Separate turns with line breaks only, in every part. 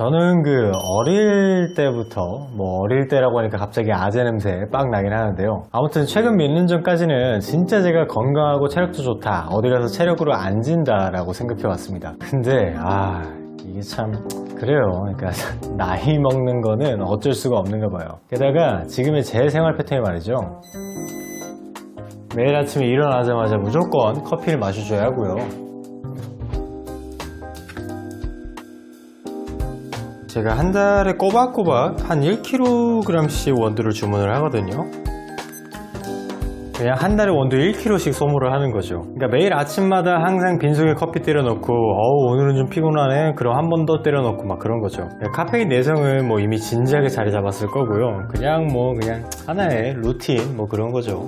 저는 그 어릴 때부터 뭐 어릴 때라고 하니까 갑자기 아재 냄새 빡 나긴 하는데요. 아무튼 최근 몇 년 전까지는 진짜 제가 건강하고 체력도 좋다. 어디 가서 체력으로 안 진다 라고 생각해 왔습니다. 근데 아 이게 참 그래요. 그러니까 나이 먹는 거는 어쩔 수가 없는가 봐요. 게다가 지금의 제 생활 패턴이 말이죠. 매일 아침에 일어나자마자 무조건 커피를 마셔줘야 하고요. 제가 한 달에 꼬박꼬박 한 1kg씩 원두를 주문을 하거든요. 그냥 한 달에 원두 1kg씩 소모를 하는 거죠. 그러니까 매일 아침마다 항상 빈속에 커피 때려놓고, 어우, 오늘은 좀 피곤하네. 그럼 한 번 더 때려놓고 막 그런 거죠. 카페인 내성은 뭐 이미 진지하게 자리 잡았을 거고요. 그냥 뭐, 그냥 하나의 루틴, 뭐 그런 거죠.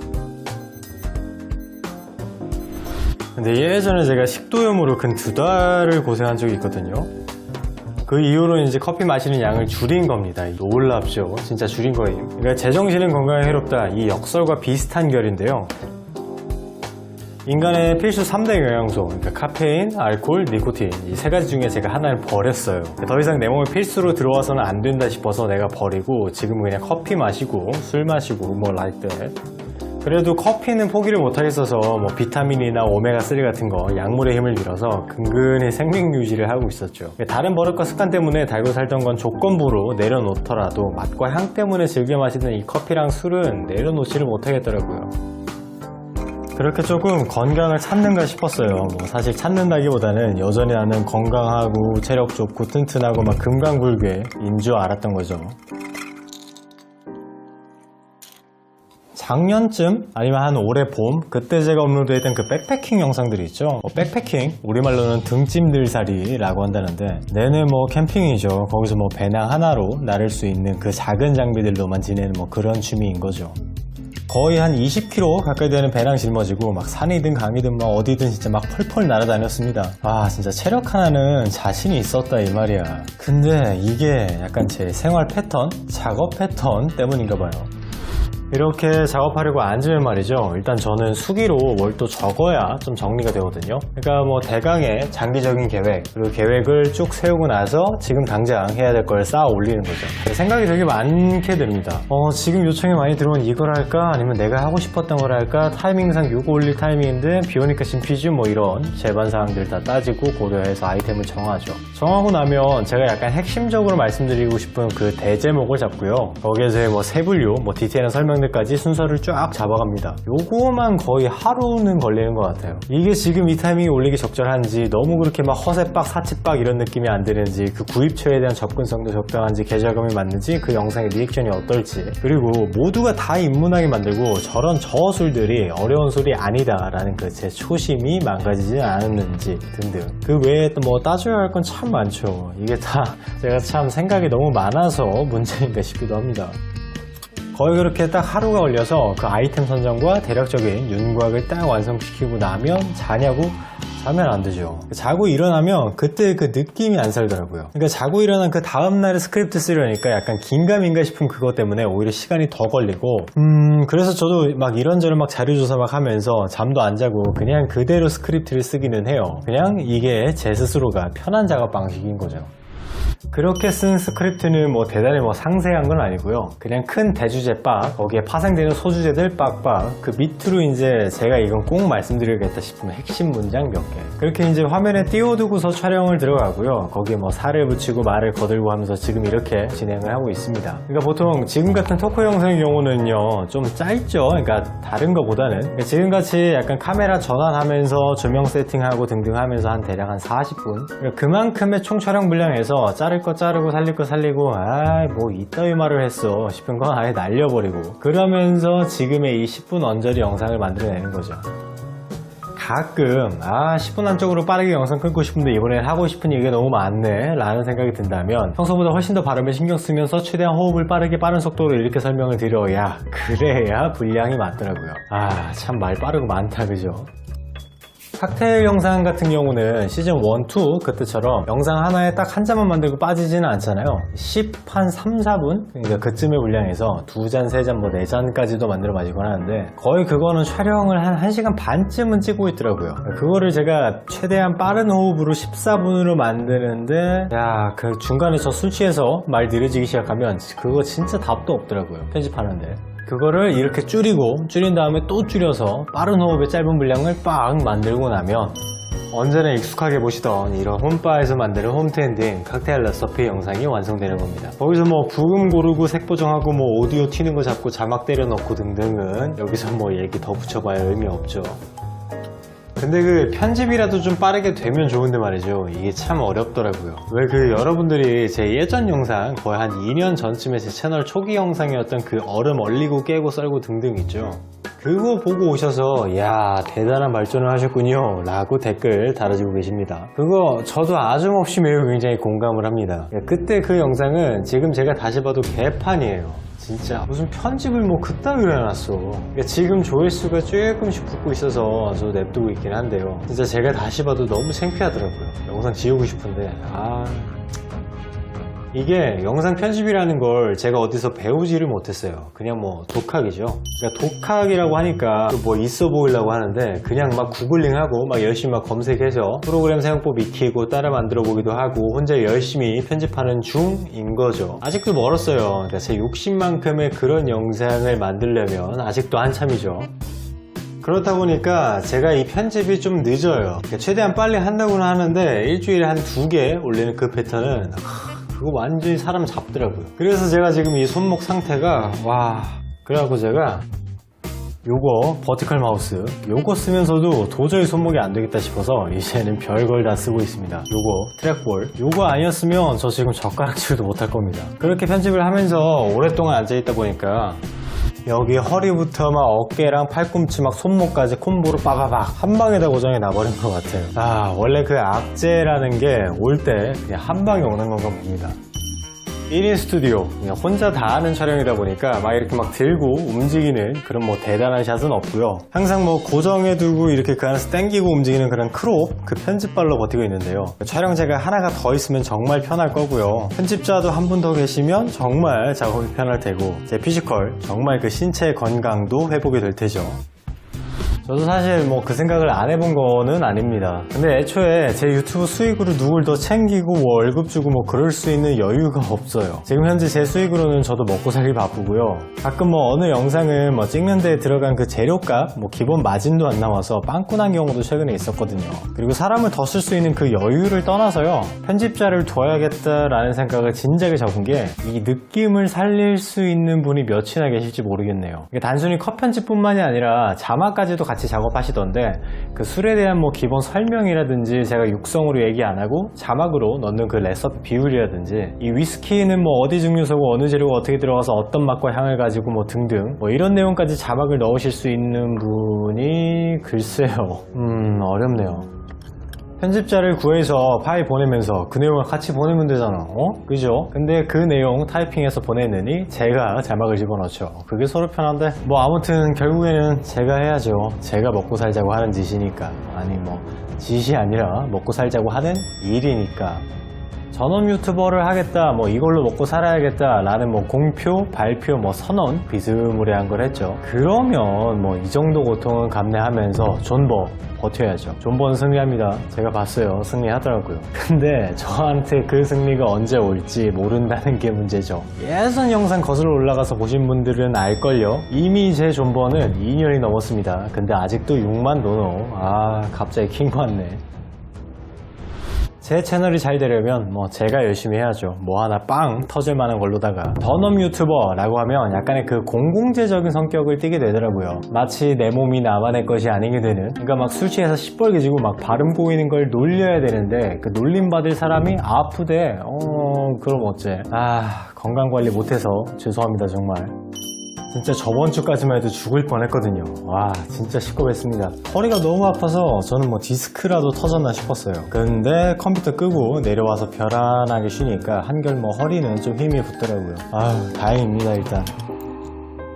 근데 예전에 제가 식도염으로 근 두 달을 고생한 적이 있거든요. 그 이후로 이제 커피 마시는 양을 줄인 겁니다. 놀랍죠? 진짜 줄인 거예요. 그러니까 제정신은 건강에 해롭다. 이 역설과 비슷한 결인데요. 인간의 필수 3대 영양소, 그러니까 카페인, 알코올, 니코틴 이 세 가지 중에 제가 하나를 버렸어요. 더 이상 내 몸에 필수로 들어와서는 안 된다 싶어서 내가 버리고 지금은 그냥 커피 마시고 술 마시고 뭐 that. 그래도 커피는 포기를 못하겠어서 뭐 비타민이나 오메가3 같은 거 약물의 힘을 빌어서 근근히 생명 유지를 하고 있었죠. 다른 버릇과 습관 때문에 달고 살던 건 조건부로 내려놓더라도 맛과 향 때문에 즐겨 마시는 이 커피랑 술은 내려놓지를 못하겠더라고요. 그렇게 조금 건강을 찾는가 싶었어요. 뭐 사실 찾는다기보다는 여전히 나는 건강하고 체력 좋고 튼튼하고 막 금강불괴인 줄 알았던 거죠. 작년쯤 아니면 한 올해 봄 그때 제가 업로드했던 그 백패킹 영상들이 있죠 뭐 백패킹 우리말로는 등짐들살이라고 한다는데 내내 뭐 캠핑이죠 거기서 뭐 배낭 하나로 나를 수 있는 그 작은 장비들로만 지내는 뭐 그런 취미인 거죠 거의 한 20km 가까이 되는 배낭 짊어지고 막 산이든 강이든 막 어디든 진짜 막 펄펄 날아다녔습니다. 아 진짜 체력 하나는 자신이 있었다 이 말이야. 근데 이게 약간 제 생활 패턴, 작업 패턴 때문인가 봐요. 이렇게 작업하려고 앉으면 말이죠. 일단 저는 수기로 뭘 또 적어야 좀 정리가 되거든요. 그러니까 뭐 대강의 장기적인 계획, 그리고 계획을 쭉 세우고 나서 지금 당장 해야 될 걸 쌓아 올리는 거죠. 생각이 되게 많게 됩니다. 어, 지금 요청이 많이 들어온 이걸 할까? 아니면 내가 하고 싶었던 걸 할까? 타이밍상 요거 올릴 타이밍인데 비 오니까 심피지 뭐 이런 제반 사항들 다 따지고 고려해서 아이템을 정하죠. 정하고 나면 제가 약간 핵심적으로 말씀드리고 싶은 그 대제목을 잡고요. 거기에서의 뭐 세분류, 뭐 디테일한 설명 들까지 순서를 쫙 잡아갑니다. 요거만 거의 하루는 걸리는 것 같아요. 이게 지금 이 타이밍에 올리기 적절한지 너무 그렇게 막 허세빡, 사치빡 이런 느낌이 안 드는지 그 구입처에 대한 접근성도 적당한지 계절감이 맞는지 그 영상의 리액션이 어떨지 그리고 모두가 다 입문하게 만들고 저런 저술들이 어려운 소리 아니다 라는 그 제 초심이 망가지지 않았는지 등등 그 외에 또 뭐 따져야 할 건 참 많죠. 이게 다 제가 참 생각이 너무 많아서 문제인가 싶기도 합니다. 거의 그렇게 딱 하루가 걸려서 그 아이템 선정과 대략적인 윤곽을 딱 완성시키고 나면 자냐고 자면 안 되죠. 자고 일어나면 그때 그 느낌이 안 살더라고요. 그러니까 자고 일어난 그 다음날에 스크립트 쓰려니까 약간 긴가민가 싶은 그것 때문에 오히려 시간이 더 걸리고, 음, 그래서 저도 막 이런저런 막 자료조사 막 하면서 잠도 안 자고 그냥 그대로 스크립트를 쓰기는 해요. 그냥 이게 제 스스로가 편한 작업 방식인 거죠. 그렇게 쓴 스크립트는 뭐 대단히 뭐 상세한 건 아니고요. 그냥 큰 대주제 빡, 거기에 파생되는 소주제들 빡빡, 그 밑으로 이제 제가 이건 꼭 말씀드려야겠다 싶으면 핵심 문장 몇 개. 그렇게 이제 화면에 띄워두고서 촬영을 들어가고요. 거기에 뭐 살을 붙이고 말을 거들고 하면서 지금 이렇게 진행을 하고 있습니다. 그러니까 보통 지금 같은 토크 영상의 경우는요, 좀 짧죠. 그러니까 다른 거보다는. 그러니까 지금같이 약간 카메라 전환하면서 조명 세팅하고 등등 하면서 한 대략 한 40분. 그러니까 그만큼의 총 촬영 분량에서 자를 거 자르고 살릴 거 살리고 아 뭐 이따위 말을 했어 싶은 건 아예 날려버리고. 그러면서 지금의 이 10분 언저리 영상을 만들어내는 거죠. 가끔 아 10분 안쪽으로 빠르게 영상 끊고 싶은데 이번엔 하고 싶은 얘기가 너무 많네 라는 생각이 든다면 평소보다 훨씬 더 발음을 신경 쓰면서 최대한 호흡을 빠르게 빠른 속도로 이렇게 설명을 드려야 그래야 분량이 맞더라고요. 아 참 말 빠르고 많다 그죠 칵테일 영상 같은 경우는 시즌 1, 2 그때처럼 영상 하나에 딱 한 잔만 만들고 빠지지는 않잖아요. 10, 한 3, 4분? 그러니까 그쯤의 분량에서 두 잔, 세 잔, 뭐 네 잔까지도 만들어 마시곤 하는데 거의 그거는 촬영을 한 1시간 반쯤은 찍고 있더라고요. 그거를 제가 최대한 빠른 호흡으로 14분으로 만드는데 야 그 중간에 저 술 취해서 말 느려지기 시작하면 그거 진짜 답도 없더라고요 편집하는데 그거를 이렇게 줄이고 줄인 다음에 또 줄여서 빠른 호흡의 짧은 분량을 빵 만들고 나면 언제나 익숙하게 보시던 이런 홈바에서 만드는 홈트엔딩 칵테일 레시피 영상이 완성되는 겁니다. 거기서 뭐 부금 고르고 색 보정하고 뭐 오디오 튀는 거 잡고 자막 때려 넣고 등등은 여기서 뭐 얘기 더 붙여봐야 의미 없죠. 근데 그 편집이라도 좀 빠르게 되면 좋은데 말이죠. 이게 참 어렵더라고요. 왜 그 여러분들이 제 예전 영상 거의 한 2년 전쯤에 제 채널 초기 영상이었던 그 얼음 얼리고 깨고 썰고 등등 있죠. 그거 보고 오셔서 야 대단한 발전을 하셨군요 라고 댓글 달아주고 계십니다 그거 저도 아낌없이 매우 굉장히 공감을 합니다 그때 그 영상은 지금 제가 다시 봐도 개판이에요 진짜 무슨 편집을 뭐 그따위로 해놨어. 그러니까 지금 조회수가 조금씩 붙고 있어서 저 냅두고 있긴 한데요. 진짜 제가 다시 봐도 너무 창피하더라고요. 영상 지우고 싶은데. 아 이게 영상 편집이라는 걸 제가 어디서 배우지를 못했어요. 그냥 뭐 독학이죠. 그러니까 독학이라고 하니까 뭐 있어 보이려고 하는데 그냥 막 구글링하고 막 열심히 막 검색해서 프로그램 사용법 익히고 따라 만들어 보기도 하고 혼자 열심히 편집하는 중인 거죠. 아직도 멀었어요. 그러니까 제 욕심만큼의 그런 영상을 만들려면 아직도 한참이죠. 그렇다 보니까 제가 이 편집이 좀 늦어요. 그러니까 최대한 빨리 한다고는 하는데 일주일에 한 두 개 올리는 그 패턴은 하, 그거 완전히 사람 잡더라고요. 그래서 제가 지금 이 손목 상태가 와. 그래갖고 제가 요거 버티컬 마우스 요거 쓰면서도 도저히 손목이 안 되겠다 싶어서 이제는 별걸 다 쓰고 있습니다. 요거 트랙볼. 요거 아니었으면 저 지금 젓가락질도 못할 겁니다. 그렇게 편집을 하면서 오랫동안 앉아있다 보니까 여기 허리부터 막 어깨랑 팔꿈치 막 손목까지 콤보로 빠바박 한 방에 다 고정해 놔버린 것 같아요. 아 원래 그 악재라는 게 올 때 그냥 한 방에 오는 건가 봅니다 1인 스튜디오. 그냥 혼자 다 하는 촬영이다 보니까 막 이렇게 막 들고 움직이는 그런 뭐 대단한 샷은 없고요. 항상 뭐 고정해두고 이렇게 그 안에서 당기고 움직이는 그런 크롭 그 편집발로 버티고 있는데요. 촬영제가 하나가 더 있으면 정말 편할 거고요. 편집자도 한 분 더 계시면 정말 작업이 편할 테고 제 피지컬 정말 그 신체 건강도 회복이 될 테죠 저도 사실 뭐 그 생각을 안 해본 거는 아닙니다. 근데 애초에 제 유튜브 수익으로 누굴 더 챙기고 뭐 월급 주고 뭐 그럴 수 있는 여유가 없어요. 지금 현재 제 수익으로는 저도 먹고 살기 바쁘고요. 가끔 뭐 어느 영상을 뭐 찍는 데 들어간 그 재료값 뭐 기본 마진도 안 나와서 빵꾸난 경우도 최근에 있었거든요. 그리고 사람을 더 쓸 수 있는 그 여유를 떠나서요. 편집자를 둬야겠다라는 생각을 진작에 접은 게 이 느낌을 살릴 수 있는 분이 몇이나 계실지 모르겠네요. 단순히 컷 편집뿐만이 아니라 자막까지도 같이 작업하시던데 그 술에 대한 뭐 기본 설명이라든지 제가 육성으로 얘기 안 하고 자막으로 넣는 그 레시피 비율이라든지 이 위스키는 뭐 어디 증류소고 어느 재료가 어떻게 들어가서 어떤 맛과 향을 가지고 뭐 등등 뭐 이런 내용까지 자막을 넣으실 수 있는 분이 글쎄요. 음 어렵네요 편집자를 구해서 파일 보내면서 그 내용을 같이 보내면 되잖아. 어? 그죠? 근데 그 내용 타이핑해서 보내느니 제가 자막을 집어넣죠. 그게 서로 편한데 뭐 아무튼 결국에는 제가 해야죠. 제가 먹고 살자고 하는 짓이니까. 아니 뭐 짓이 아니라 먹고 살자고 하는 일이니까. 전업 유튜버를 하겠다, 뭐 이걸로 먹고 살아야겠다 라는 뭐 공표, 발표, 뭐 선언 비스무리한 걸 했죠. 그러면 뭐 이 정도 고통은 감내하면서 존버 버텨야죠. 존버는 승리합니다. 제가 봤어요. 승리하더라고요. 근데 저한테 그 승리가 언제 올지 모른다는 게 문제죠. 예전 영상 거슬러 올라가서 보신 분들은 알걸요? 이미 제 존버는 2년이 넘었습니다. 근데 아직도 6만 노노. 아, 갑자기 킹 받네. 제 채널이 잘 되려면 뭐 제가 열심히 해야죠. 뭐 하나 빵 터질 만한 걸로다가 더넘 유튜버라고 하면 약간의 그 공공재적인 성격을 띠게 되더라고요. 마치 내 몸이 나만의 것이 아니게 되는 그러니까 막술 취해서 시뻘개지고 막 발음 보이는 걸 놀려야 되는데 그 놀림 받을 사람이 아프대. 어 그럼 어째? 아 건강 관리 못해서 죄송합니다 정말. 진짜 저번 주까지만 해도 죽을 뻔했거든요. 와, 진짜 시끄럽습니다. 허리가 너무 아파서 저는 뭐 디스크라도 터졌나 싶었어요. 근데 컴퓨터 끄고 내려와서 편안하게 쉬니까 한결 뭐 허리는 좀 힘이 붙더라고요. 아유, 다행입니다, 일단.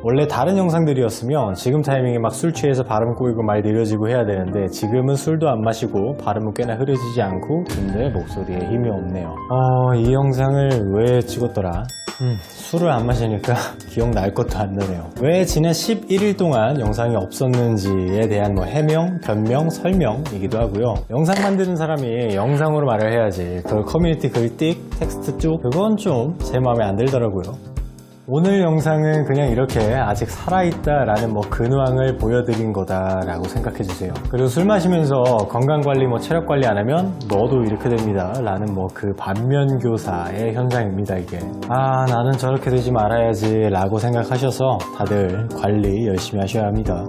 원래 다른 영상들이었으면 지금 타이밍에 막 술 취해서 발음 꼬이고 말 느려지고 해야 되는데 지금은 술도 안 마시고 발음은 꽤나 흐려지지 않고 근데 목소리에 힘이 없네요. 어, 이 영상을 왜 찍었더라? 음, 술을 안 마시니까 기억날 것도 안 나네요. 왜 지난 11일 동안 영상이 없었는지에 대한 뭐 해명, 변명, 설명이기도 하고요. 영상 만드는 사람이 영상으로 말을 해야지. 그 커뮤니티 글띡, 텍스트 쪽 그건 좀 제 마음에 안 들더라고요. 오늘 영상은 그냥 이렇게 아직 살아있다라는 뭐 근황을 보여드린 거다라고 생각해주세요. 그리고 술 마시면서 건강관리, 뭐 체력관리 안 하면 너도 이렇게 됩니다. 라는 뭐 그 반면교사의 현상입니다, 이게. 아, 나는 저렇게 되지 말아야지 라고 생각하셔서 다들 관리 열심히 하셔야 합니다.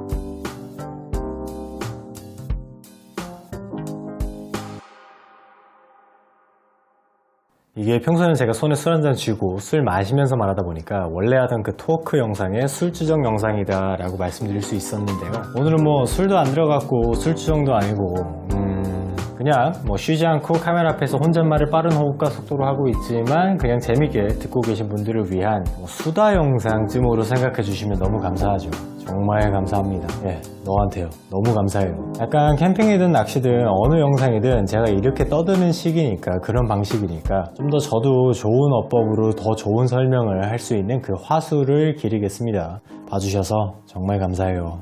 이게 평소에는 제가 손에 술 한 잔 쥐고 술 마시면서 말하다 보니까 원래 하던 그 토크 영상의 술 주정 영상이다 라고 말씀드릴 수 있었는데요. 오늘은 뭐 술도 안 들어갔고 술 주정도 아니고 음, 그냥 뭐 쉬지 않고 카메라 앞에서 혼잣말을 빠른 호흡과 속도로 하고 있지만 그냥 재밌게 듣고 계신 분들을 위한 뭐 수다 영상쯤으로 생각해 주시면 너무 감사하죠. 정말 감사합니다. 예, 너한테요. 너무 감사해요. 약간 캠핑이든 낚시든 어느 영상이든 제가 이렇게 떠드는 시기니까 그런 방식이니까 좀 더 저도 좋은 어법으로 더 좋은 설명을 할 수 있는 그 화수를 기르겠습니다. 봐주셔서 정말 감사해요.